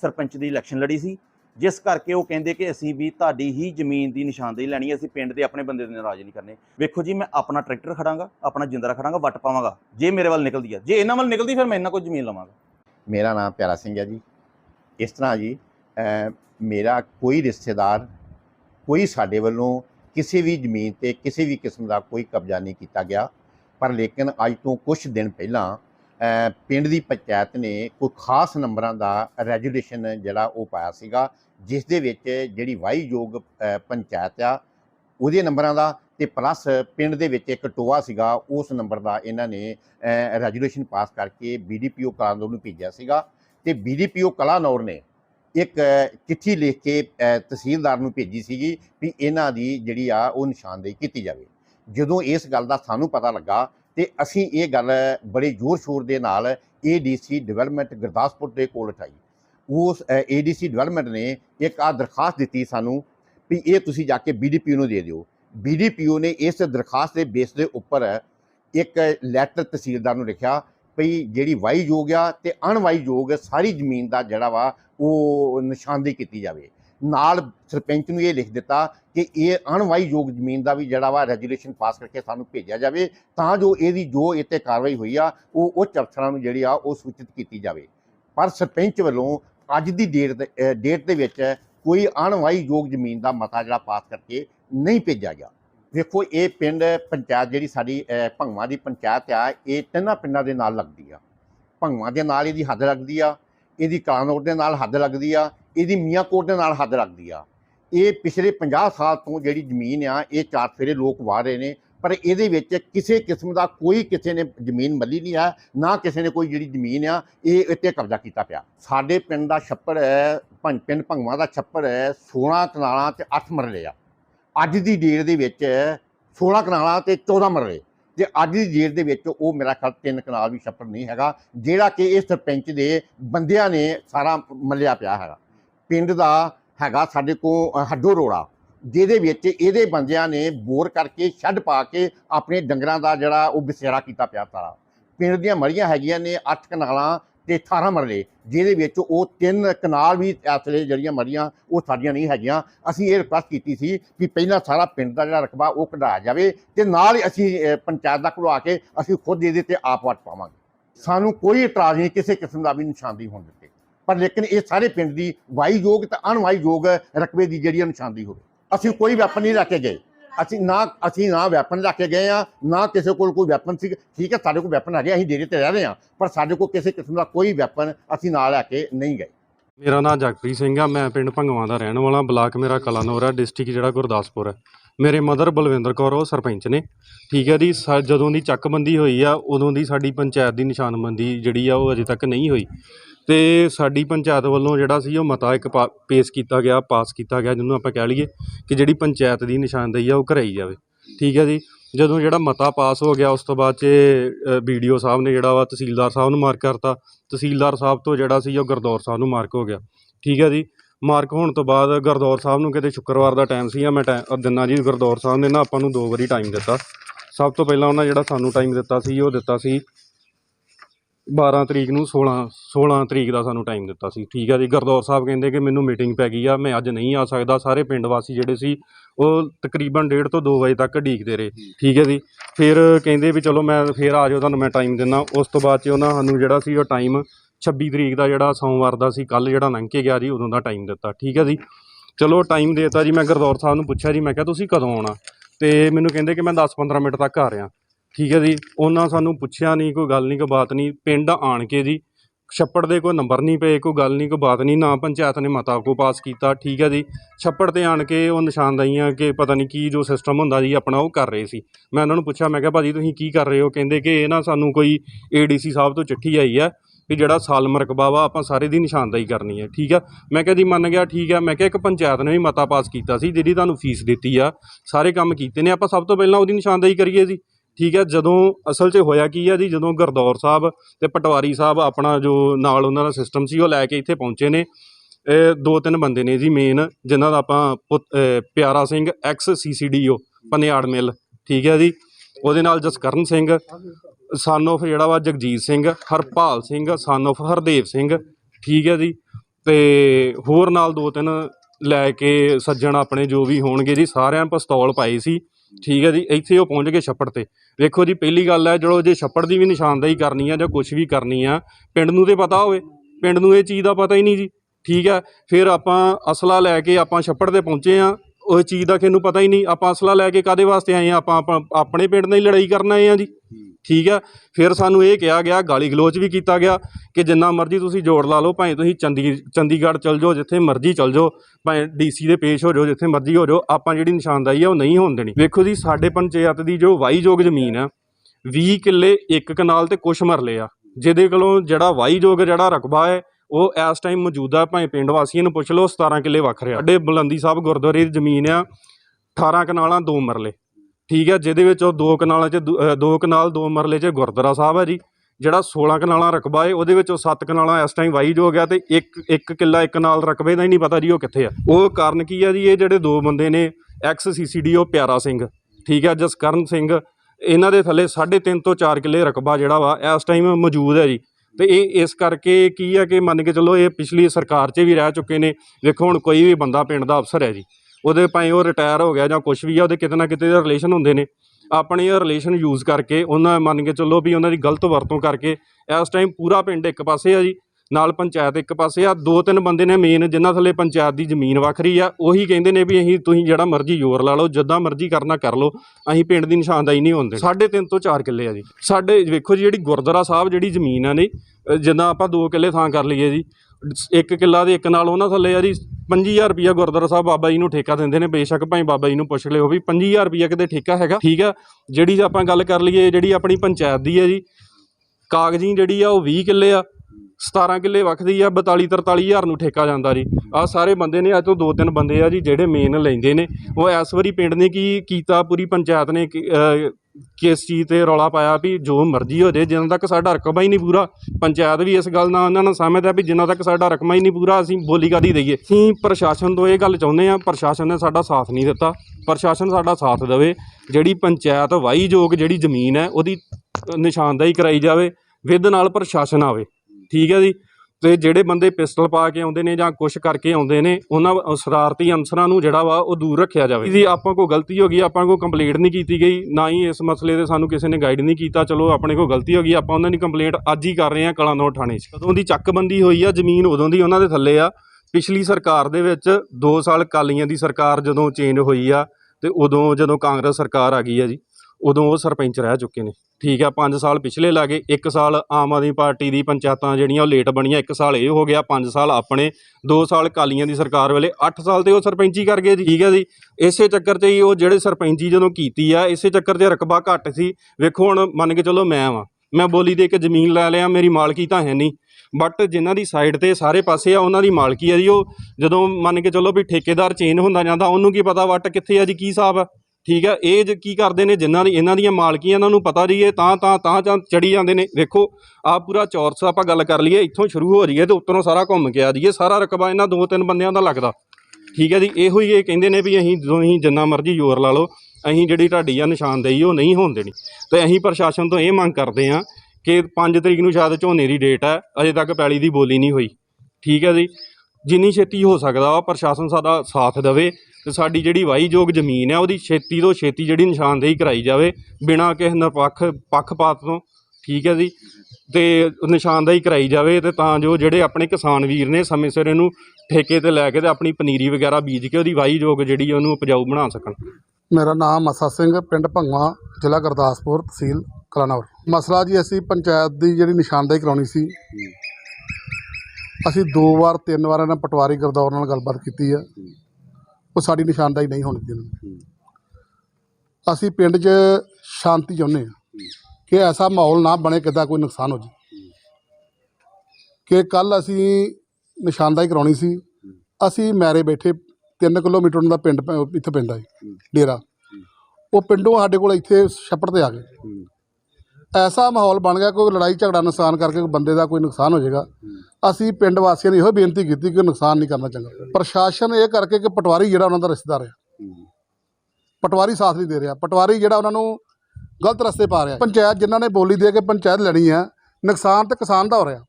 ਸਰਪੰਚ ਦੀ ਇਲੈਕਸ਼ਨ ਲੜੀ ਸੀ। ਜਿਸ ਕਰਕੇ ਉਹ ਕਹਿੰਦੇ ਕਿ ਅਸੀਂ ਵੀ ਤੁਹਾਡੀ ਹੀ ਜ਼ਮੀਨ ਦੀ ਨਿਸ਼ਾਨਦੇਹੀ ਲੈਣੀ ਹੈ, ਅਸੀਂ ਪਿੰਡ ਦੇ ਆਪਣੇ ਬੰਦੇ ਦੇ ਨਾਰਾਜ਼ ਨਹੀਂ ਕਰਨੇ। ਵੇਖੋ ਜੀ ਮੈਂ ਆਪਣਾ ਟਰੈਕਟਰ ਖੜਾਂਗਾ ਆਪਣਾ ਜਿੰਦਰਾ ਖੜਾਂਗਾ ਵੱਟ ਪਾਵਾਂਗਾ। ਜੇ ਮੇਰੇ ਵੱਲ ਨਿਕਲਦੀ ਆ। ਜੇ ਇਹਨਾਂ ਵੱਲ ਨਿਕਲਦੀ ਫਿਰ ਮੈਂ ਇਹਨਾਂ ਕੋਲ ਜ਼ਮੀਨ ਲਵਾਂਗਾ। ਮੇਰਾ ਨਾਮ ਪਿਆਰਾ ਸਿੰਘ ਹੈ ਜੀ। ਇਸ ਤਰ੍ਹਾਂ ਜੀ ਮੇਰਾ ਕੋਈ ਰਿਸ਼ਤੇਦਾਰ ਕੋਈ ਸਾਡੇ ਵੱਲੋਂ ਕਿਸੇ ਵੀ ਜ਼ਮੀਨ ਤੇ ਕਿਸੇ ਵੀ ਕਿਸਮ ਦਾ ਕੋਈ ਕਬਜ਼ਾ ਨਹੀਂ ਕੀਤਾ ਗਿਆ। ਪਰ ਲੇਕਿਨ ਅੱਜ ਤੋਂ ਕੁਝ ਦਿਨ ਪਹਿਲਾਂ ਪਿੰਡ ਦੀ ਪੰਚਾਇਤ ਨੇ ਕੋਈ ਖਾਸ ਨੰਬਰਾਂ ਦਾ ਰੈਜੂਲੇਸ਼ਨ ਜਿਹੜਾ ਉਹ ਪਾਇਆ ਸੀਗਾ ਜਿਸ ਦੇ ਵਿੱਚ ਜਿਹੜੀ ਵਾਹੀਯੋਗ ਅ, ਪੰਚਾਇਤ ਆ ਉਹਦੇ ਨੰਬਰਾਂ ਦਾ ਤੇ ਪਲੱਸ ਪਿੰਡ ਦੇ ਵਿੱਚ ਇੱਕ ਟੋਆ ਸੀਗਾ ਉਸ ਨੰਬਰ ਦਾ ਇਹਨਾਂ ਨੇ ਰੈਜੂਲੇਸ਼ਨ ਪਾਸ ਕਰਕੇ ਬੀਡੀਪੀਓ ਕਲਾਨੌਰ ਨੂੰ ਭੇਜਿਆ ਸੀਗਾ। ਤੇ ਬੀਡੀਪੀਓ ਕਲਾਨੌਰ ਨੇ ਇੱਕ ਚਿੱਠੀ ਲਿਖ ਕੇ ਤਹਿਸੀਲਦਾਰ ਨੂੰ ਭੇਜੀ ਸੀਗੀ ਵੀ ਇਹਨਾਂ ਦੀ ਜਿਹੜੀ ਆ ਉਹ ਨਿਸ਼ਾਨਦੇਹੀ ਕੀਤੀ ਜਾਵੇ। ਜਦੋਂ ਇਸ ਗੱਲ ਦਾ ਸਾਨੂੰ ਪਤਾ ਲੱਗਾ ਤੇ ਅਸੀਂ ਇਹ ਗੱਲ ਬੜੇ ਜ਼ੋਰ ਸ਼ੋਰ ਦੇ ਨਾਲ ਏਡੀਸੀ ਡਿਵੈਲਪਮੈਂਟ ਗੁਰਦਾਸਪੁਰ ਦੇ ਕੋਲ ਉਠਾਈ। ਉਸ ਏਡੀਸੀ ਡਿਵੈਲਪਮੈਂਟ ਨੇ ਇੱਕ ਆ ਦਰਖਾਸਤ ਦਿੱਤੀ ਸਾਨੂੰ ਵੀ ਇਹ ਤੁਸੀਂ ਜਾ ਕੇ ਬੀਡੀਪੀਓ ਨੂੰ ਦੇ ਦਿਓ। ਬੀਡੀਪੀਓ ਨੇ ਇਸ ਦਰਖਾਸਤ ਦੇ ਬੇਸ ਦੇ ਉੱਪਰ ਇੱਕ ਲੈਟਰ ਤਹਿਸੀਲਦਾਰ ਨੂੰ ਲਿਖਿਆ ਵੀ ਜਿਹੜੀ ਵਾਹੀਯੋਗ ਆ ਤੇ ਅਣਵਾਹੀਯੋਗ ਸਾਰੀ ਜ਼ਮੀਨ ਦਾ ਜਿਹੜਾ ਵਾ ਉਹ ਨਿਸ਼ਾਨਦੇਹੀ ਕੀਤੀ ਜਾਵੇ। ਨਾਲ ਸਰਪੰਚ ਨੂੰ ਇਹ ਲਿਖ ਦਿੱਤਾ ਕਿ ਇਹ ਅਣਵਾਹੀਯੋਗ ਜ਼ਮੀਨ ਦਾ ਵੀ ਜਿਹੜਾ ਵਾ ਰੈਜੂਲੇਸ਼ਨ ਪਾਸ ਕਰਕੇ ਸਾਨੂੰ ਭੇਜਿਆ ਜਾਵੇ ਤਾਂ ਜੋ ਇਹਦੀ ਜੋ ਇਹ 'ਤੇ ਕਾਰਵਾਈ ਹੋਈ ਆ, ਉਹ ਉੱਚ ਅਫਸਰਾਂ ਨੂੰ ਜਿਹੜੀ ਆ ਉਹ ਸੂਚਿਤ ਕੀਤੀ ਜਾਵੇ। ਪਰ ਸਰਪੰਚ ਵੱਲੋਂ ਅੱਜ ਦੀ ਡੇਟ ਦੇ ਡੇਟ ਦੇ ਵਿੱਚ ਕੋਈ ਅਣਵਾਹੀਯੋਗ ਜ਼ਮੀਨ ਦਾ ਮਤਾ ਜਿਹੜਾ ਪਾਸ ਕਰਕੇ ਨਹੀਂ ਭੇਜਿਆ ਗਿਆ। ਵੇਖੋ ਇਹ ਪਿੰਡ ਪੰਚਾਇਤ ਜਿਹੜੀ ਸਾਡੀ ਅ, ਭੰਗਵਾਂ ਦੀ ਪੰਚਾਇਤ ਆ ਇਹ ਤਿੰਨਾਂ ਪਿੰਡਾਂ ਦੇ ਨਾਲ ਲੱਗਦੀ ਆ। ਭੰਗਵਾਂ ਦੇ ਨਾਲ ਇਹਦੀ ਹੱਦ ਲੱਗਦੀ ਆ ਇਹਦੀ ਕਾਨੌਰ ਦੇ ਨਾਲ ਹੱਦ ਲੱਗਦੀ ਆ ਇਹਦੀ ਮੀਆਂਕੋਟ ਦੇ ਨਾਲ ਹੱਦ ਲੱਗਦੀ ਆ। ਇਹ ਪਿਛਲੇ 50 ਸਾਲ ਤੋਂ ਜਿਹੜੀ ਜ਼ਮੀਨ ਆ ਇਹ ਚਾਰ ਫੇਰੇ ਲੋਕ ਵਾਹ ਰਹੇ ਨੇ ਪਰ ਇਹਦੇ ਵਿੱਚ ਕਿਸੇ ਕਿਸਮ ਦਾ ਕੋਈ ਕਿਸੇ ਨੇ ਜ਼ਮੀਨ ਮੱਲੀ ਨਹੀਂ ਆ ਨਾ ਕਿਸੇ ਨੇ ਕੋਈ ਜਿਹੜੀ ਜ਼ਮੀਨ ਆ ਇਹ ਇੱਥੇ ਕਬਜ਼ਾ ਕੀਤਾ ਪਿਆ। ਸਾਡੇ ਪਿੰਡ ਦਾ ਛੱਪੜ ਹੈ ਪੰਜ ਪਿੰਡ ਭੰਗਵਾਂ ਦਾ ਛੱਪੜ ਹੈ 16 ਕਨਾਲਾਂ ਤੇ 8 ਮਰਲੇ ਆ। ਅੱਜ ਦੀ ਡੇਟ ਦੇ ਵਿੱਚ 16 ਕਨਾਲਾਂ ਤੇ 14 ਮਰਲੇ। ਤੇ ਅੱਜ ਦੀ ਡੇਟ ਦੇ ਵਿੱਚ ਉਹ ਮੇਰਾ ਖਿਆਲ ਤਿੰਨ ਕਨਾਲ ਵੀ ਛੱਪੜ ਨਹੀਂ ਹੈਗਾ, ਜਿਹੜਾ ਕਿ ਇਹ ਸਰਪੰਚ ਦੇ ਬੰਦਿਆਂ ਨੇ ਸਾਰਾ ਮੱਲਿਆ ਪਿਆ ਹੈਗਾ। ਪਿੰਡ ਦਾ ਹੈਗਾ ਸਾਡੇ ਕੋਲ ਹੱਡੋ ਰੋੜਾ, ਜਿਹਦੇ ਵਿੱਚ ਇਹਦੇ ਬੰਦਿਆਂ ਨੇ ਬੋਰ ਕਰਕੇ ਛੱਡ ਪਾ ਕੇ ਆਪਣੇ ਡੰਗਰਾਂ ਦਾ ਜਿਹੜਾ ਉਹ ਬਸੇਰਾ ਕੀਤਾ ਪਿਆ ਸਾਰਾ। ਪਿੰਡ ਦੀਆਂ ਮੜੀਆਂ ਹੈਗੀਆਂ ਨੇ 8 ਕਨਾਲਾਂ ਤੇ 18 ਮਰਲੇ, ਜਿਹਦੇ ਵਿੱਚ ਉਹ ਤਿੰਨ ਕਨਾਲ ਵੀ ਅਸਲੇ ਜਿਹੜੀਆਂ ਮੜੀਆਂ ਉਹ ਸਾਡੀਆਂ ਨਹੀਂ ਹੈਗੀਆਂ। ਅਸੀਂ ਇਹ ਰਿਕੁਐਸਟ ਕੀਤੀ ਸੀ ਕਿ ਪਹਿਲਾਂ ਸਾਰਾ ਪਿੰਡ ਦਾ ਜਿਹੜਾ ਰਕਬਾ, ਉਹ ਕਢਾਇਆ ਜਾਵੇ ਤੇ ਨਾਲ ਹੀ ਅਸੀਂ ਪੰਚਾਇਤ ਦਾ ਖੁਲਵਾ ਕੇ ਅਸੀਂ ਖੁਦ ਇਹਦੇ ਤੇ ਆਪ ਵਟ ਪਾਵਾਂਗੇ। ਸਾਨੂੰ ਕੋਈ ਇਤਰਾਜ਼ ਨਹੀਂ, ਕਿਸੇ ਕਿਸਮ ਦਾ ਵੀ ਨਿਸ਼ਾਨਦੀ ਹੋਣ ਦਿੱਤੇ। ਪਰ ਲੇਕਿਨ ਇਹ ਸਾਰੇ ਪਿੰਡ ਦੀ ਵਾਹੀਯੋਗ ਤੇ ਅਣਵਾਹੀਯੋਗ ਰਕਬੇ ਦੀ ਜਿਹੜੀ ਆ ਨਿਸ਼ਾਨਦੇਹੀ ਹੋਵੇ। ਅਸੀਂ ਕੋਈ ਵੈਪਨ ਨਹੀਂ ਰੱਖ ਕੇ ਗਏ। ਅਸੀਂ ਨਾ ਅਸੀਂ ਨਾ ਵੈਪਨ ਰੱਖ ਕੇ ਗਏ ਆ, ਨਾ ਕਿਸੇ ਕੋਲ ਕੋਈ ਵੈਪਨ ਸੀ। ਠੀਕ ਹੈ, ਸਾਡੇ ਕੋਲ ਵੈਪਨ ਹੈਗੇ, ਅਸੀਂ ਡੇਰੇ ਤੇ ਰਹਿ ਰਹੇ ਆ, ਪਰ ਸਾਡੇ ਕੋਲ ਕਿਸੇ ਕਿਸਮ ਦਾ ਕੋਈ ਵੈਪਨ ਅਸੀਂ ਨਾਲ ਲੈ ਕੇ ਨਹੀਂ ਗਏ। ਮੇਰਾ ਨਾਮ ਜਗਪ੍ਰੀਤ ਸਿੰਘ ਆ, ਮੈਂ ਪਿੰਡ ਭੰਗਵਾਂ ਦਾ ਰਹਿਣ ਵਾਲਾ, ਬਲਾਕ ਮੇਰਾ ਕਲਾਨੌਰ ਹੈ ਡਿਸਟ੍ਰਿਕਟ, ਜਿਹੜਾ ਗੁਰਦਾਸਪੁਰ ਹੈ। ਮੇਰੇ ਮਦਰ ਬਲਵਿੰਦਰ ਕੌਰ, ਉਹ ਸਰਪੰਚ ਨੇ। ਠੀਕ ਹੈ ਜੀ, ਸਾ- ਜਦੋਂ ਦੀ ਚੱਕਬੰਦੀ ਹੋਈ ਆ, ਉਦੋਂ ਦੀ ਸਾਡੀ ਪੰਚਾਇਤ ਦੀ ਨਿਸ਼ਾਨਬੰਦੀ ਜਿਹੜੀ ਆ, ਉਹ ਅਜੇ ਤੱਕ ਨਹੀਂ ਹੋਈ। ਅਤੇ ਸਾਡੀ ਪੰਚਾਇਤ ਵੱਲੋਂ ਜਿਹੜਾ ਸੀ ਉਹ ਮਤਾ ਇੱਕ ਪਾ- ਪੇਸ਼ ਕੀਤਾ ਗਿਆ, ਪਾਸ ਕੀਤਾ ਗਿਆ, ਜਿਹਨੂੰ ਆਪਾਂ ਕਹਿ ਲਈਏ ਕਿ ਜਿਹੜੀ ਪੰਚਾਇਤ ਦੀ ਨਿਸ਼ਾਨਦੇਹੀ ਆ ਉਹ ਕਰਾਈ ਜਾਵੇ। ਠੀਕ ਹੈ ਜੀ? ਜਦੋਂ ਜਿਹੜਾ ਮਤਾ ਪਾਸ ਹੋ ਗਿਆ, ਉਸ ਤੋਂ ਬਾਅਦ ਚ ਵੀਡੀਓ ਸਾਹਿਬ ਨੇ ਜਿਹੜਾ ਵਾ ਤਹਿਸੀਲਦਾਰ ਸਾਹਿਬ ਨੂੰ ਮਾਰਕ ਕਰਤਾ। ਤਹਿਸੀਲਦਾਰ ਸਾਹਿਬ ਤੋਂ ਜਿਹੜਾ ਸੀ ਉਹ ਗਰਦੌਰ ਸਾਹਿਬ ਨੂੰ ਮਾਰਕ ਹੋ ਗਿਆ। ਠੀਕ ਹੈ ਜੀ? ਮਾਰਕ ਹੋਣ ਤੋਂ ਬਾਅਦ ਗਰਦੌਰ ਸਾਹਿਬ ਨੂੰ ਕਿਤੇ ਸ਼ੁੱਕਰਵਾਰ ਦਾ ਟਾਈਮ ਸੀਗਾ ਮੈਂ ਟਾਈਮ ਦਿਨਾਂ ਜੀ ਗਰਦੌਰ ਸਾਹਿਬ ਨੇ ਨਾ ਆਪਾਂ ਨੂੰ ਦੋ ਵਾਰੀ ਟਾਈਮ ਦਿੱਤਾ। ਸਭ ਤੋਂ ਪਹਿਲਾਂ ਉਹਨਾਂ ਜਿਹੜਾ ਸਾਨੂੰ ਟਾਈਮ ਦਿੱਤਾ ਸੀ, ਉਹ ਦਿੱਤਾ ਸੀ 12 ਤਰੀਕ ਨੂੰ 16 16 ਤਰੀਕ ਦਾ ਸਾਨੂੰ ਟਾਈਮ ਦਿੱਤਾ ਸੀ। ਠੀਕ ਹੈ ਜੀ ਗਰਦੌਰ ਸਾਹਿਬ ਕਹਿੰਦੇ ਕਿ ਮੈਨੂੰ ਮੀਟਿੰਗ ਪੈ ਗਈ ਆ ਮੈਂ ਅੱਜ ਨਹੀਂ ਆ ਸਕਦਾ ਸਾਰੇ ਪਿੰਡ ਵਾਸੀ ਜਿਹੜੇ ਸੀ ਉਹ ਤਕਰੀਬਨ 1:30 ਤੋਂ 2 ਵਜੇ ਤੱਕ ਢੀਕਦੇ ਰਹੇ। ਠੀਕ ਹੈ ਜੀ ਫਿਰ ਕਹਿੰਦੇ ਵੀ ਚਲੋ ਮੈਂ ਫਿਰ ਆ ਜਾਓ ਤੁਹਾਨੂੰ ਮੈਂ ਟਾਈਮ ਦਿੰਦਾ ਉਸ ਤੋਂ ਬਾਅਦ ਚ ਉਹਨਾਂ ਸਾਨੂੰ ਜਿਹੜਾ ਸੀ ਉਹ ਟਾਈਮ 26 ਤਰੀਕ ਦਾ ਜਿਹੜਾ ਸੋਮਵਾਰ ਦਾ ਸੀ ਕੱਲ ਜਿਹੜਾ ਲੰਘ ਕੇ ਗਿਆ ਜੀ ਉਦੋਂ ਦਾ ਟਾਈਮ ਦਿੱਤਾ। ਠੀਕ ਹੈ ਜੀ ਚਲੋ ਟਾਈਮ ਦੇਤਾ ਜੀ ਮੈਂ ਗਰਦੌਰ ਸਾਹਿਬ ਨੂੰ ਪੁੱਛਿਆ ਜੀ ਮੈਂ ਕਿਹਾ ਤੁਸੀਂ ਕਦੋਂ ਆਉਣਾ? ਤੇ ਮੈਨੂੰ ਕਹਿੰਦੇ ਕਿ ਮੈਂ 10-15 ਮਿੰਟ ਤੱਕ ਆ ਰਿਹਾ। ਠੀਕ ਹੈ ਜੀ, ਉਹਨਾਂ ਸਾਨੂੰ ਪੁੱਛਿਆ ਨਹੀਂ ਕੋਈ ਗੱਲ ਨਹੀਂ ਕੋਈ ਬਾਤ ਨਹੀਂ ਪਿੰਡ ਆਣ ਕੇ ਜੀ, ਛੱਪੜ ਦੇ ਕੋਈ ਨੰਬਰ ਨਹੀਂ ਪਏ, ਕੋਈ ਗੱਲ ਨਹੀਂ ਕੋਈ ਬਾਤ ਨਹੀਂ ਨਾ ਪੰਚਾਇਤ ਨੇ ਮਤਾ ਕੋ ਪਾਸ ਕੀਤਾ, ਠੀਕ ਹੈ ਜੀ, ਛੱਪੜ ਤੇ ਆਣ ਕੇ ਉਹ ਨਿਸ਼ਾਨਦਾਈਆਂ ਕਿ ਪਤਾ ਨਹੀਂ ਕੀ ਜੋ ਸਿਸਟਮ ਹੁੰਦਾ ਜੀ, ਆਪਣਾ ਉਹ ਕਰ ਰਹੇ ਸੀ। ਮੈਂ ਉਹਨਾਂ ਨੂੰ ਪੁੱਛਿਆ, ਮੈਂ ਕਿਹਾ, ਭਾਜੀ, ਤੁਸੀਂ ਕੀ ਕਰ ਰਹੇ ਹੋ? ਕਹਿੰਦੇ ਕਿ ਇਹ ਨਾ ਸਾਨੂੰ ਕੋਈ ਏਡੀਸੀ ਸਾਹਿਬ ਤੋਂ ਚਿੱਠੀ ਆਈ ਹੈ ਕਿ ਜਿਹੜਾ ਸਾਲਮ ਰਕਬਾ ਵਾ ਆਪਾਂ ਸਾਰੇ ਦੀ ਨਿਸ਼ਾਨਦਾਈ ਕਰਨੀ ਹੈ, ਠੀਕ ਆ ਮੈਂ ਕਿਹਾ ਜੀ, ਮੰਨ ਗਿਆ, ਠੀਕ ਆ ਮੈਂ ਕਿਹਾ ਇੱਕ ਪੰਚਾਇਤ ਨੇ ਵੀ ਮਤਾ ਪਾਸ ਕੀਤਾ ਸੀ, ਜਿਹੜੀ ਤੁਹਾਨੂੰ ਫੀਸ ਦਿੱਤੀ ਆ, ਸਾਰੇ ਕੰਮ ਕੀਤੇ ਨੇ, ਆਪਾਂ ਸਭ ਤੋਂ ਪਹਿਲਾਂ ਉਹਦੀ ਨਿਸ਼ਾਨਦਾਈ ਕਰੀਏ ਜੀ। ਠੀਕ ਹੈ, ਜਦੋਂ ਅਸਲ 'ਚ ਹੋਇਆ ਕੀ ਆ ਜੀ, ਜਦੋਂ ਗਰਦੌਰ ਸਾਹਿਬ ਅਤੇ ਪਟਵਾਰੀ ਸਾਹਿਬ ਆਪਣਾ ਜੋ ਨਾਲ ਉਹਨਾਂ ਦਾ ਸਿਸਟਮ ਸੀ, ਉਹ ਲੈ ਕੇ ਇੱਥੇ ਪਹੁੰਚੇ ਨੇ। ਦੋ ਤਿੰਨ ਬੰਦੇ ਨੇ ਜੀ ਮੇਨ ਜਿਨ੍ਹਾਂ ਦਾ ਆਪਾਂ ਪੁੱਤ- ਪਿਆਰਾ ਸਿੰਘ ਐਕਸ ਸੀਸੀਡੀਓ ਪਨਿਆੜ ਮਿਲ, ਠੀਕ ਹੈ ਜੀ। ਉਹਦੇ ਨਾਲ ਜਸਕਰਨ ਸਿੰਘ ਸਨ of ਜਿਹੜਾ ਵਾ ਜਗਜੀਤ ਸਿੰਘ, ਹਰਪਾਲ ਸਿੰਘ ਸਨ of ਹਰਦੇਵ ਸਿੰਘ, ਠੀਕ ਹੈ ਜੀ। ਤੇ ਹੋਰ ਨਾਲ ਦੋ ਤਿੰਨ ਲੈ ਕੇ ਸੱਜਣ ਆਪਣੇ ਜੋ ਵੀ ਹੋਣਗੇ ਜੀ, ਸਾਰਿਆਂ ਨੇ ਪਿਸਤੌਲ ਪਾਈ ਸੀ, ਠੀਕ ਹੈ ਜੀ। ਇੱਥੇ ਉਹ ਪਹੁੰਚ ਗਏ ਛੱਪੜ ਤੇ। ਵੇਖੋ ਜੀ, ਪਹਿਲੀ ਗੱਲ ਹੈ ਜਦੋਂ ਜੇ ਛੱਪੜ ਦੀ ਵੀ ਨਿਸ਼ਾਨਦਾਈ ਕਰਨੀ ਆ ਜਾਂ ਕੁਝ ਵੀ ਕਰਨੀ ਆ, ਪਿੰਡ ਨੂੰ ਤੇ ਪਤਾ ਹੋਵੇ, ਪਿੰਡ ਨੂੰ ਇਹ ਚੀਜ਼ ਦਾ ਪਤਾ ਹੀ ਨਹੀਂ ਜੀ। ਠੀਕ ਹੈ, ਫਿਰ ਆਪਾਂ ਅਸਲਾ ਲੈ ਕੇ ਆਪਾਂ ਛੱਪੜ ਤੇ ਪਹੁੰਚੇ ਆ ਉਹ ਚੀਜ਼ ਦਾ ਕਿਹਨੂੰ ਪਤਾ ਹੀ ਨਹੀਂ, ਆਪਾਂ ਅਸਲਾ ਲੈ ਕੇ ਕਾਦੇ ਵਾਸਤੇ ਆਏ ਆ ਆਪਾਂ ਆਪਾਂ ਆਪਣੇ ਪਿੰਡ ਨਾਲ ਹੀ ਲੜਾਈ ਕਰਨ ਆਏ ਆ ਜੀ। ਠੀਕ ਆ ਫਿਰ ਸਾਨੂੰ ਇਹ ਕਿਹਾ ਗਿਆ, ਗਾਲੀ ਗਲੋਚ ਵੀ ਕੀਤਾ ਗਿਆ ਕਿ ਜਿੰਨਾ ਮਰਜ਼ੀ ਤੁਸੀਂ ਜੋੜ ਲਾ ਲਓ, ਭਾਵੇਂ ਤੁਸੀਂ ਚੰਡੀ ਚੰਡੀਗੜ੍ਹ ਚਲ ਜਾਓ, ਜਿੱਥੇ ਮਰਜ਼ੀ ਚਲ ਜਾਓ, ਭਾਵੇਂ ਡੀਸੀ ਦੇ ਪੇਸ਼ ਹੋ ਜਾਓ, ਜਿੱਥੇ ਮਰਜ਼ੀ ਹੋ ਜਾਓ, ਆਪਾਂ ਜਿਹੜੀ ਨਿਸ਼ਾਨਦਾਈ ਆ ਉਹ ਨਹੀਂ ਹੋਣ ਦੇਣੀ। ਵੇਖੋ ਜੀ, ਸਾਡੇ ਪੰਚਾਇਤ ਦੀ ਜੋ ਵਾਹੀਯੋਗ ਜ਼ਮੀਨ ਆ 20 ਕਿੱਲੇ ਇੱਕ ਕਨਾਲ ਤੇ ਕੁਛ ਮਰਲੇ ਆ, ਜਿਹਦੇ ਕੋਲੋਂ ਜਿਹੜਾ ਵਾਹੀਯੋਗ ਜਿਹੜਾ ਰਕਬਾ ਹੈ ਉਹ ਇਸ ਟਾਈਮ ਮੌਜੂਦਾ ਭਾਵੇਂ ਪਿੰਡ ਵਾਸੀਆਂ ਨੂੰ ਪੁੱਛ ਲਓ 17 ਕਿੱਲੇ ਵੱਖਰੇ ਰਿਹਾ। ਸਾਡੇ ਬੁਲੰਦੀ ਸਾਹਿਬ ਗੁਰਦੁਆਰੇ ਦੀ ਜ਼ਮੀਨ ਆ 18 ਕਨਾਲਾਂ, ਦੋ ਮਰਲੇ। ਠੀਕ ਹੈ ਜਿਹਦੇ ਵਿੱਚ ਉਹ ਦੋ ਕਨਾਲਾਂ 'ਚ ਦੋ- ਦੋ ਕਨਾਲ, ਦੋ ਮਰਲੇ 'ਚ ਗੁਰਦੁਆਰਾ ਸਾਹਿਬ ਆ ਜੀ। ਜਿਹੜਾ 16 ਕਨਾਲਾਂ ਰਕਬਾ ਹੈ ਉਹਦੇ ਵਿੱਚ ਉਹ 7 ਕਨਾਲਾਂ ਇਸ ਟਾਈਮ ਵਾਈਜ ਹੋ ਗਿਆ ਤੇ ਇੱਕ ਇੱਕ ਕਿੱਲਾ, ਇੱਕ ਨਾਲ ਰਕਬੇ ਦਾ ਹੀ ਨਹੀਂ ਪਤਾ ਜੀ ਉਹ ਕਿੱਥੇ ਆ। ਉਹ ਕਾਰਨ ਕੀ ਆ ਜੀ, ਇਹ ਜਿਹੜੇ ਦੋ ਬੰਦੇ ਨੇ ਐਕਸ ਸੀਸੀਡੀਓ ਪਿਆਰਾ ਸਿੰਘ। ਠੀਕ ਹੈ ਜਸਕਰਨ ਸਿੰਘ। ਇਹਨਾਂ ਦੇ ਥੱਲੇ 3.5 ਤੋਂ 4 ਕਿੱਲੇ ਰਕਬਾ ਜਿਹੜਾ ਵਾ, ਇਸ ਟਾਈਮ ਮੌਜੂਦ ਹੈ ਜੀ। ਤੇ ਇਹ ਇਸ ਕਰਕੇ ਕੀ ਆ ਕਿ ਮੰਨ ਕੇ ਚੱਲੋ ਇਹ ਪਿਛਲੀ ਸਰਕਾਰ 'ਚ ਵੀ ਰਹਿ ਚੁੱਕੇ ਨੇ, ਵੇਖੋ ਹੁਣ ਕੋਈ ਵੀ ਬੰਦਾ ਪਿੰਡ ਦਾ ਅਫਸਰ ਹੈ ਜੀ, ਉਹਦੇ ਭਾਵੇਂ ਉਹ ਰਿਟਾਇਰ ਹੋ ਗਿਆ ਜਾਂ ਕੁਝ ਵੀ ਆ, ਉਹਦੇ ਕਿਤੇ ਨਾ ਕਿਤੇ ਰਿਲੇਸ਼ਨ ਹੁੰਦੇ ਨੇ। ਆਪਣੇ ਇਹ ਰਿਲੇਸ਼ਨ ਯੂਜ਼ ਕਰਕੇ ਉਹਨਾਂ ਮੰਨ ਕੇ ਚੱਲੋ ਵੀ ਉਹਨਾਂ ਦੀ ਗਲਤ ਵਰਤੋਂ ਕਰਕੇ ਇਸ ਟਾਈਮ ਪੂਰਾ ਪਿੰਡ ਇੱਕ ਪਾਸੇ ਆ ਜੀ ਨਾਲ ਪੰਚਾਇਤ ਇੱਕ ਪਾਸੇ ਆ, ਦੋ ਤਿੰਨ ਬੰਦੇ ਨੇ ਮੇਨ ਜਿਨ੍ਹਾਂ ਥੱਲੇ ਪੰਚਾਇਤ ਦੀ ਜ਼ਮੀਨ ਵੱਖਰੀ ਆ, ਉਹੀ ਕਹਿੰਦੇ ਨੇ ਵੀ ਅਸੀਂ ਤੁਸੀਂ ਜਿਹੜਾ ਮਰਜ਼ੀ ਜ਼ੋਰ ਲਾ ਲਓ, ਜਿੱਦਾਂ ਮਰਜ਼ੀ ਕਰਨਾ ਕਰ ਲਓ, ਅਸੀਂ ਪਿੰਡ ਦੀ ਨਿਸ਼ਾਨਦਾਈ ਨਹੀਂ ਹੁੰਦੇ। ਸਾਢੇ ਤਿੰਨ ਤੋਂ 4 ਕਿੱਲੇ ਆ ਜੀ। ਸਾਡੇ ਵੇਖੋ ਜੀ, ਜਿਹੜੀ ਗੁਰਦੁਆਰਾ ਸਾਹਿਬ ਜਿਹੜੀ ਜ਼ਮੀਨ ਆ ਨੇ ਜਿੱਦਾਂ ਆਪਾਂ 2 ਕਿੱਲੇ ਥਾਂ ਕਰ ਲਈਏ ਜੀ, ਇੱਕ ਕਿੱਲਾ ਦੇ ਇੱਕ ਨਾਲ ਉਹਨਾਂ ਥੱਲੇ ਆ ਜੀ 5000 ਰੁਪਿਆ ਗੁਰਦੁਆਰਾ ਸਾਹਿਬ ਬਾਬਾ ਜੀ ਨੂੰ ਠੇਕਾ ਦਿੰਦੇ ਨੇ, ਬੇਸ਼ੱਕ ਭਾਵੇਂ ਬਾਬਾ ਜੀ ਨੂੰ ਪੁੱਛ ਲਿਓ ਵੀ 5000 ਰੁਪਿਆ ਕਿਤੇ ਠੇਕਾ ਹੈਗਾ? ਠੀਕ ਆ, ਜਿਹੜੀ ਆਪਾਂ ਗੱਲ ਕਰ ਲਈਏ, ਜਿਹੜੀ ਆਪਣੀ ਪੰਚਾਇਤ ਦੀ ਹੈ ਜੀ, ਕਾਗਜ਼ੀ ਜਿਹੜੀ ਆ ਉਹ 20 ਕਿੱਲੇ ਆ 17 ਕਿੱਲੇ ਵੱਖਦੀ ਆ 42 43000 ਨੂੰ ਠੇਕਾ ਜਾਂਦਾ ਜੀ। ਆ ਸਾਰੇ ਬੰਦੇ ਨੇ, ਅੱਜ ਤੋਂ ਦੋ ਤਿੰਨ ਬੰਦੇ ਆ ਜੀ, ਜਿਹੜੇ ਮੇਨ ਲੈਂਦੇ ਨੇ। ਉਹ ਇਸ ਵਾਰੀ ਪਿੰਡ ਨੇ ਕੀ ਕੀਤਾ, ਪੂਰੀ ਪੰਚਾਇਤ ਨੇ ਕੀ- ਅਹ, ਕਿਸ ਚੀਜ਼ ਤੇ ਰੌਲਾ ਪਾਇਆ ਵੀ ਜੋ ਮਰਜ਼ੀ ਹੋ ਜੇ, ਜਿੰਨਾ ਤੱਕ ਸਾਡਾ ਰਕਬਾ ਹੀ ਨਹੀਂ ਪੂਰਾ, ਪੰਚਾਇਤ ਵੀ ਇਸ ਗੱਲ ਨਾਲ ਉਹਨਾਂ ਨਾਲ ਸਹਿਮਤ ਹੈ ਵੀ ਜਿੰਨਾ ਤੱਕ ਸਾਡਾ ਰਕਬਾ ਹੀ ਨਹੀਂ ਪੂਰਾ, ਅਸੀਂ ਬੋਲੀ ਕਾਦੀ ਦਈਏ। ਅਸੀਂ ਪ੍ਰਸ਼ਾਸਨ ਤੋਂ ਇਹ ਗੱਲ ਚਾਹੁੰਦੇ ਹਾਂ ਪ੍ਰਸ਼ਾਸਨ ਨੇ ਸਾਡਾ ਸਾਥ ਨਹੀਂ ਦਿੱਤਾ। ਪ੍ਰਸ਼ਾਸਨ ਸਾਡਾ ਸਾਥ ਦੇਵੇ, ਜਿਹੜੀ ਪੰਚਾਇਤ ਵਾਹੀਯੋਗ ਜਿਹੜੀ ਜ਼ਮੀਨ ਹੈ, ਉਹਦੀ ਨਿਸ਼ਾਨਦਾਈ ਕਰਾਈ ਜਾਵੇ ਵਿਦ ਨਾਲ ਪ੍ਰਸ਼ਾਸਨ ਆਵੇ। ਠੀਕ ਹੈ ਜੀ? ਤੇ ਜਿਹੜੇ ਬੰਦੇ ਪਿਸਟਲ ਪਾ ਕੇ ਆਉਂਦੇ ਨੇ ਜਾਂ ਕੁਛ ਕਰਕੇ ਆਉਂਦੇ ਨੇ, ਉਹਨਾਂ ਸ਼ਰਾਰਤੀ ਅਨਸਰਾਂ ਨੂੰ ਜਿਹੜਾ ਵਾ ਉਹ ਦੂਰ ਰੱਖਿਆ ਜਾਵੇ। ਜੀ, ਆਪਾਂ ਕੋਈ ਗਲਤੀ ਹੋ ਗਈ, ਆਪਾਂ ਕੋਈ ਕੰਪਲੇਂਟ ਨਹੀਂ ਕੀਤੀ ਗਈ, ਨਾ ਹੀ ਇਸ ਮਸਲੇ ਤੇ ਸਾਨੂੰ ਕਿਸੇ ਨੇ ਗਾਈਡ ਨਹੀਂ ਕੀਤਾ, ਚਲੋ ਆਪਣੇ ਕੋਲ ਗਲਤੀ ਹੋ ਗਈ, ਆਪਾਂ ਉਹਨਾਂ ਦੀ ਕੰਪਲੇਂਟ ਅੱਜ ਹੀ ਕਰ ਰਹੇ ਹਾਂ ਕਲਾਨੌਰ ਥਾਣੇ 'ਚ। ਕਦੋਂ ਦੀ ਚੱਕਬੰਦੀ ਹੋਈ ਆ, ਜ਼ਮੀਨ ਉਦੋਂ ਦੀ ਉਹਨਾਂ ਦੇ ਥੱਲੇ ਆ। ਪਿਛਲੀ ਸਰਕਾਰ ਦੇ ਵਿੱਚ 2 ਸਾਲ ਕਾਲੀਆਂ ਦੀ ਸਰਕਾਰ ਜਦੋਂ ਚੇਂਜ ਹੋਈ ਆ, ਤੇ ਉਦੋਂ ਜਦੋਂ ਕਾਂਗਰਸ ਸਰਕਾਰ ਆ ਗਈ ਆ ਜੀ। ਉਦੋਂ ਉਹ ਸਰਪੰਚ ਰਹਿ ਚੁੱਕੇ ਨੇ। ਠੀਕ ਆ 5 ਸਾਲ ਪਿਛਲੇ ਲਾਗੇ 1 ਸਾਲ ਆਮ ਆਦਮੀ ਪਾਰਟੀ ਦੀ ਪੰਚਾਇਤਾਂ ਜਿਹੜੀਆਂ ਉਹ ਲੇਟ ਬਣੀਆਂ 1 ਸਾਲ ਇਹ ਹੋ ਗਿਆ 5 ਸਾਲ ਆਪਣੇ 2 ਸਾਲ ਕਾਲੀਆਂ ਦੀ ਸਰਕਾਰ ਵੇਲੇ 8 ਸਾਲ ਤੇ ਉਹ ਸਰਪੰਚੀ ਕਰ ਗਏ ਜੀ। ਠੀਕ ਹੈ ਜੀ। ਇਸੇ ਚੱਕਰ 'ਚ ਹੀ ਉਹ ਜਿਹੜੇ ਸਰਪੰਚੀ ਜਦੋਂ ਕੀਤੀ ਆ, ਇਸੇ ਚੱਕਰ 'ਚ ਰਕਬਾ ਘੱਟ ਸੀ। ਵੇਖੋ ਹੁਣ ਮੰਨ ਕੇ ਚੱਲੋ ਮੈਂ ਵਾਂ। ਮੈਂ ਬੋਲੀ ਦੇ ਇੱਕ ਜ਼ਮੀਨ ਲੈ ਲਿਆ, ਮੇਰੀ ਮਾਲਕੀ ਤਾਂ ਹੈ ਨਹੀਂ। ਬਟ ਜਿਨ੍ਹਾਂ ਦੀ ਸਾਈਡ ਤੇ ਸਾਰੇ ਪਾਸੇ ਆ, ਉਹਨਾਂ ਦੀ ਮਾਲਕੀ ਆ ਜੀ ਉਹ। ਜਦੋਂ ਮੰਨ ਕੇ ਚੱਲੋ ਵੀ ਠੇਕੇਦਾਰ ਚੇਂਜ ਹੁੰਦਾ ਜਾਂਦਾ, ਉਹਨੂੰ ਕੀ ਪਤਾ ਵੱਟ ਕਿੱਥੇ ਆ ਜੀ, ਕੀ ਹਿਸਾਬ ਆ? ਠੀਕ ਹੈ, ਇਹ ਜ- ਕੀ ਕਰਦੇ ਨੇ ਜਿਨ੍ਹਾਂ ਦੀ, ਇਹਨਾਂ ਦੀਆਂ ਮਾਲਕੀਆਂ, ਇਹਨਾਂ ਨੂੰ ਪਤਾ ਜੀ ਇਹ ਤਾਂ ਤਾਂ ਤਾਂ ਜਾਂ ਚੜੀ ਜਾਂਦੇ ਨੇ। ਵੇਖੋ, ਆ ਪੂਰਾ ਚੌਰਸ ਆਪਾਂ ਗੱਲ ਕਰ ਲਈਏ, ਇੱਥੋਂ ਸ਼ੁਰੂ ਹੋ ਰਹੀ ਹੈ ਤੇ ਉੱਤਰੋਂ ਸਾਰਾ ਘੁੰਮ ਕੇ ਆ ਜਾਈਏ। ਸਾਰਾ ਰਕਬਾ ਇਹਨਾਂ ਦੋ ਤਿੰਨ ਬੰਦਿਆਂ ਦਾ ਲੱਗਦਾ। ਠੀਕ ਹੈ ਜੀ, ਇਹੋ ਹੀ ਇਹ ਕਹਿੰਦੇ ਨੇ ਵੀ ਅਸੀਂ ਜਦੋਂ ਅਸੀਂ ਜਿੰਨਾ ਮਰਜ਼ੀ ਜ਼ੋਰ ਲਾ ਲਓ, ਅਸੀਂ ਜਿਹੜੀ ਤੁਹਾਡੀ ਆ ਨਿਸ਼ਾਨਦੇਹੀ, ਉਹ ਨਹੀਂ ਹੋਣ ਦੇਣੀ। ਤੇ ਅਸੀਂ ਪ੍ਰਸ਼ਾਸਨ ਤੋਂ ਇਹ ਮੰਗ ਕਰਦੇ ਹਾਂ ਕਿ 5 ਤਰੀਕ ਨੂੰ ਸ਼ਾਇਦ ਝੋਨੇ ਦੀ ਡੇਟ ਹੈ, ਅਜੇ ਤੱਕ ਪੈਲੀ ਦੀ ਬੋਲੀ ਨਹੀਂ ਹੋਈ। ਠੀਕ ਹੈ ਜੀ, ਜਿੰਨੀ ਛੇਤੀ ਹੋ ਸਕਦਾ ਉਹ ਪ੍ਰਸ਼ਾਸਨ ਸਾਡਾ ਸਾਥ ਦੇਵੇ। ਤੇ ਸਾਡੀ ਜਿਹੜੀ ਵਾਹੀਯੋਗ ਜ਼ਮੀਨ ਹੈ, ਉਹਦੀ ਛੇਤੀ ਤੋਂ ਛੇਤੀ ਜਿਹੜੀ ਨਿਸ਼ਾਨਦੇਹੀ ਕਰਾਈ ਜਾਵੇ, ਬਿਨਾਂ ਕਿਸੇ ਨਿਰਪੱਖ, ਪੱਖਪਾਤ ਤੋਂ, ਠੀਕ ਹੈ ਜੀ? ਤੇ ਨਿਸ਼ਾਨਦੇਹੀ ਕਰਾਈ ਜਾਵੇ ਤੇ ਤਾਂ ਜੋ ਜਿਹੜੇ ਆਪਣੇ ਕਿਸਾਨ ਵੀਰ ਨੇ ਸਮੇਂ ਸਿਰ ਇਹਨੂੰ ਠੇਕੇ ਤੇ ਲੈ ਕੇ ਤੇ ਆਪਣੀ ਪਨੀਰੀ ਵਗੈਰਾ ਬੀਜ ਕੇ ਉਹਦੀ ਵਾਹੀਯੋਗ ਜਿਹੜੀ ਉਹਨੂੰ ਉਪਜਾਊ ਬਣਾ ਸਕਣ। ਮੇਰਾ ਨਾਮ ਮਸਾ ਸਿੰਘ, ਪਿੰਡ ਭੰਗਵਾ, ਜ਼ਿਲ੍ਹਾ ਗੁਰਦਾਸਪੁਰ, ਤਹਿਸੀਲ ਕਲਾਨੌਰ। ਮਸਲਾ ਜੀ, ਅਸੀਂ ਪੰਚਾਇਤ ਦੀ ਜਿਹੜੀ ਨਿਸ਼ਾਨਦੇਹੀ ਕਰਾਉਣੀ ਸੀ, ਅਸੀਂ ਦੋ ਵਾਰ, ਤਿੰਨ ਵਾਰ ਇਹਨਾਂ ਪਟਵਾਰੀ ਗਰਦੌਰ ਨਾਲ ਗੱਲਬਾਤ ਕੀਤੀ ਹੈ। ਉਹ ਸਾਡੀ ਨਿਸ਼ਾਨਦੇਹੀ ਨਹੀਂ ਹੋਣੀ ਦਿੱਤੀ ਅਸੀਂ ਪਿੰਡ 'ਚ ਸ਼ਾਂਤੀ ਚਾਹੁੰਦੇ ਹਾਂ ਕਿ ਐਸਾ ਮਾਹੌਲ ਨਾ ਬਣੇ ਕਿੱਦਾਂ ਕੋਈ ਨੁਕਸਾਨ ਹੋ ਜੇ। ਕਿ ਕੱਲ ਅਸੀਂ ਨਿਸ਼ਾਨਦੇਹੀ ਕਰਾਉਣੀ ਸੀ। ਅਸੀਂ ਮੈਰੇ ਬੈਠੇ 3 ਕਿਲੋਮੀਟਰ ਉਹਨਾਂ ਦਾ ਪਿੰਡ ਇੱਥੇ ਪੈਂਦਾ ਹੈ। ਡੇਰਾ। ਉਹ ਪਿੰਡੋਂ ਸਾਡੇ ਕੋਲ ਇੱਥੇ ਛੱਪੜ ਤੇ ਆ ਗਏ। ਐਸਾ ਮਾਹੌਲ ਬਣ ਗਿਆ ਕੋਈ ਲੜਾਈ ਝਗੜਾ ਨੁਕਸਾਨ ਕਰਕੇ ਕੋਈ ਬੰਦੇ ਦਾ ਕੋਈ ਨੁਕਸਾਨ ਹੋ ਜਾਏਗਾ। ਅਸੀਂ ਪਿੰਡ ਵਾਸੀਆਂ ਨੇ ਇਹੋ ਬੇਨਤੀ ਕੀਤੀ ਕਿ ਨੁਕਸਾਨ ਨਹੀਂ ਕਰਨਾ ਚੰਗਾ। ਪ੍ਰਸ਼ਾਸਨ ਇਹ ਕਰਕੇ ਕਿ ਪਟਵਾਰੀ ਜਿਹੜਾ ਉਹਨਾਂ ਦਾ ਰਿਸ਼ਤੇਦਾਰ ਹੈ ਪਟਵਾਰੀ ਸਾਥ ਨਹੀਂ ਦੇ ਰਿਹਾ। ਪਟਵਾਰੀ ਜਿਹੜਾ ਉਹਨਾਂ ਨੂੰ ਗਲਤ ਰਸਤੇ ਪਾ ਰਿਹਾ। ਪੰਚਾਇਤ ਜਿਨ੍ਹਾਂ ਨੇ ਬੋਲੀ ਦੇ ਕੇ ਪੰਚਾਇਤ ਲੈਣੀ ਹੈ ਨੁਕਸਾਨ ਤੇ ਕਿਸਾਨ ਦਾ ਹੋ ਰਿਹਾ।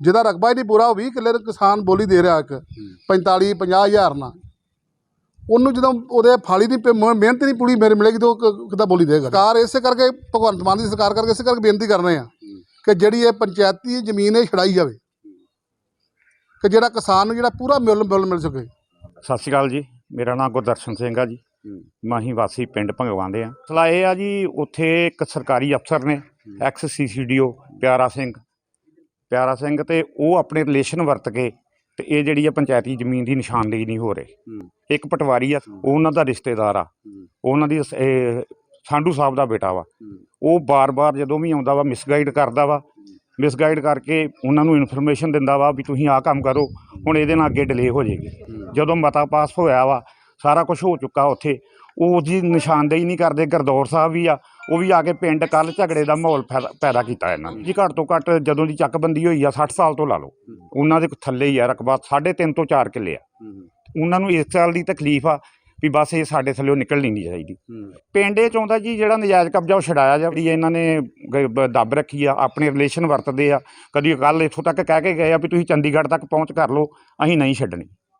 ਜਿਹਦਾ ਰਕਬਾ ਹੀ ਨਹੀਂ ਪੂਰਾ ਉਹ 20 ਕਿੱਲੇ ਕਿਸਾਨ ਬੋਲੀ ਦੇ ਰਿਹਾ ਇੱਕ। 45 50 ਹਜ਼ਾਰ ਨਾਲ। ਉਹਨੂੰ ਜਦੋਂ ਉਹਦੇ ਫਾਲੀ ਦੀ ਪ- ਮ- ਮਿਹਨਤ ਨਹੀਂ ਪੂਰੀ ਮੇਰੇ ਮਿਲੇਗੀ ਤਾਂ ਉਹ ਕ- ਕਿੱਦਾਂ ਬੋਲੀ ਦੇਗਾ ਸਰਕਾਰ ਇਸੇ ਕਰਕੇ ਭਗਵੰਤ ਮਾਨ ਦੀ ਸਰਕਾਰ ਕਰਕੇ ਇਸੇ ਕਰਕੇ ਬੇਨਤੀ ਕਰ ਰਹੇ ਆ ਕਿ ਜਿਹੜੀ ਇਹ ਪੰਚਾਇਤੀ ਜ਼ਮੀਨ ਇਹ ਛੜਾਈ ਜਾਵੇ। ਕਿ ਜਿਹੜਾ ਕਿਸਾਨ ਨੂੰ ਜਿਹੜਾ ਪੂਰਾ ਮੁੱਲ ਮੁੱਲ ਮਿਲ ਸਕੇ। ਸਤਿ ਸ਼੍ਰੀ ਅਕਾਲ ਜੀ। ਮੇਰਾ ਨਾਮ ਗੁਰਦਰਸ਼ਨ ਸਿੰਘ ਆ ਜੀ। ਮਾਹੀ ਵਾਸੀ ਪਿੰਡ ਭੰਗਵਾਂ ਦੇ ਆ ਮਸਲਾ ਇਹ ਆ ਜੀ ਉੱਥੇ ਇੱਕ ਸਰਕਾਰੀ ਅਫਸਰ ਨੇ ਐਕਸ ਸੀਸੀਡੀਓ ਪਿਆਰਾ ਸਿੰਘ। ਪਿਆਰਾ ਸਿੰਘ ਤੇ ਉਹ ਆਪਣੇ ਰਿਲੇਸ਼ਨ ਵਰਤ ਕੇ ਤੇ ਇਹ ਜਿਹੜੀ ਆ ਪੰਚਾਇਤੀ ਜ਼ਮੀਨ ਦੀ ਨਿਸ਼ਾਨਦੇਹੀ ਨਹੀਂ ਹੋ ਰਹੀ। ਇੱਕ ਪਟਵਾਰੀ ਆ ਉਹ ਉਹਨਾਂ ਦਾ ਰਿਸ਼ਤੇਦਾਰ ਆ। ਉਹ ਉਹਨਾਂ ਦੀ ਸ- ਇਹ ਸਾਂਢੂ ਸਾਹਿਬ ਦਾ ਬੇਟਾ ਵਾ। ਉਹ ਬਾਰ-ਬਾਰ ਜਦੋਂ ਵੀ ਆਉਂਦਾ ਵਾ ਮਿਸਗਾਈਡ ਕਰਦਾ ਵਾ। ਮਿਸਗਾਈਡ ਕਰਕੇ ਉਹਨਾਂ ਨੂੰ ਇਨਫੋਰਮੇਸ਼ਨ ਦਿੰਦਾ ਵਾ ਵੀ ਤੁਸੀਂ ਆਹ ਕੰਮ ਕਰੋ ਹੁਣ ਇਹਦੇ ਨਾਲ ਅੱਗੇ ਡਿਲੇ ਹੋ ਜਾਏਗੀ। ਜਦੋਂ ਮਤਾ ਪਾਸ ਹੋਇਆ ਵਾ ਸਾਰਾ ਕੁਝ ਹੋ ਚੁੱਕਾ ਉੱਥੇ। ਉਹ ਜੀ ਨਿਸ਼ਾਨਦੇਹੀ ਨਹੀਂ ਕਰਦੇ ਗਰਦੌਰ ਸਾਹਿਬ ਵੀ ਆ। ਉਹ ਵੀ ਆ ਕੇ ਪਿੰਡ ਕੱਲ ਝਗੜੇ ਦਾ ਮਾਹੌਲ ਪੈਦਾ- ਪੈਦਾ ਕੀਤਾ ਇਹਨਾਂ ਨੇ। ਜੀ ਘੱਟ ਤੋਂ ਘੱਟ ਜਦੋਂ ਦੀ ਚੱਕਬੰਦੀ ਹੋਈ ਆ 60 ਸਾਲ ਤੋਂ ਲਾ ਲਓ। ਉਹਨਾਂ ਦੇ ਥੱਲੇ ਹੀ ਆ ਰਕਬਾ 3.5 ਤੋਂ 4 ਕਿੱਲੇ ਆ। ਉਹਨਾਂ ਨੂੰ ਇਸ ਸਾਲ ਦੀ ਤਕਲੀਫ ਆ ਵੀ ਬਸ ਇਹ ਸਾਡੇ ਥੱਲੇੋਂ ਨਿਕਲਣੀ ਨਹੀਂ ਚਾਹੀਦੀ। ਪਿੰਡੇ ਚ ਆਉਂਦਾ ਜੀ ਜਿਹੜਾ ਨਜਾਇਜ਼ ਕਬਜ਼ਾ ਉਹ ਛਡਾਇਆ ਜਾ ਜਿਹੜੀ ਇਹਨਾਂ ਨੇ ਗ- ਬ- ਦੱਬ ਰੱਖੀ ਆ ਆਪਣੇ ਰਿਲੇਸ਼ਨ ਵਰਤਦੇ ਆ। ਕਦੀ ਕੱਲ ਇੱਥੋਂ ਤੱਕ ਕਹਿ ਕੇ ਗਏ ਆ ਵੀ ਤੁਸੀਂ ਚੰਡੀਗੜ੍ਹ ਤੱਕ ਪਹੁੰਚ ਕਰ ਲਓ ਅਸੀਂ ਨਹੀਂ ਛੱਡਣੀ।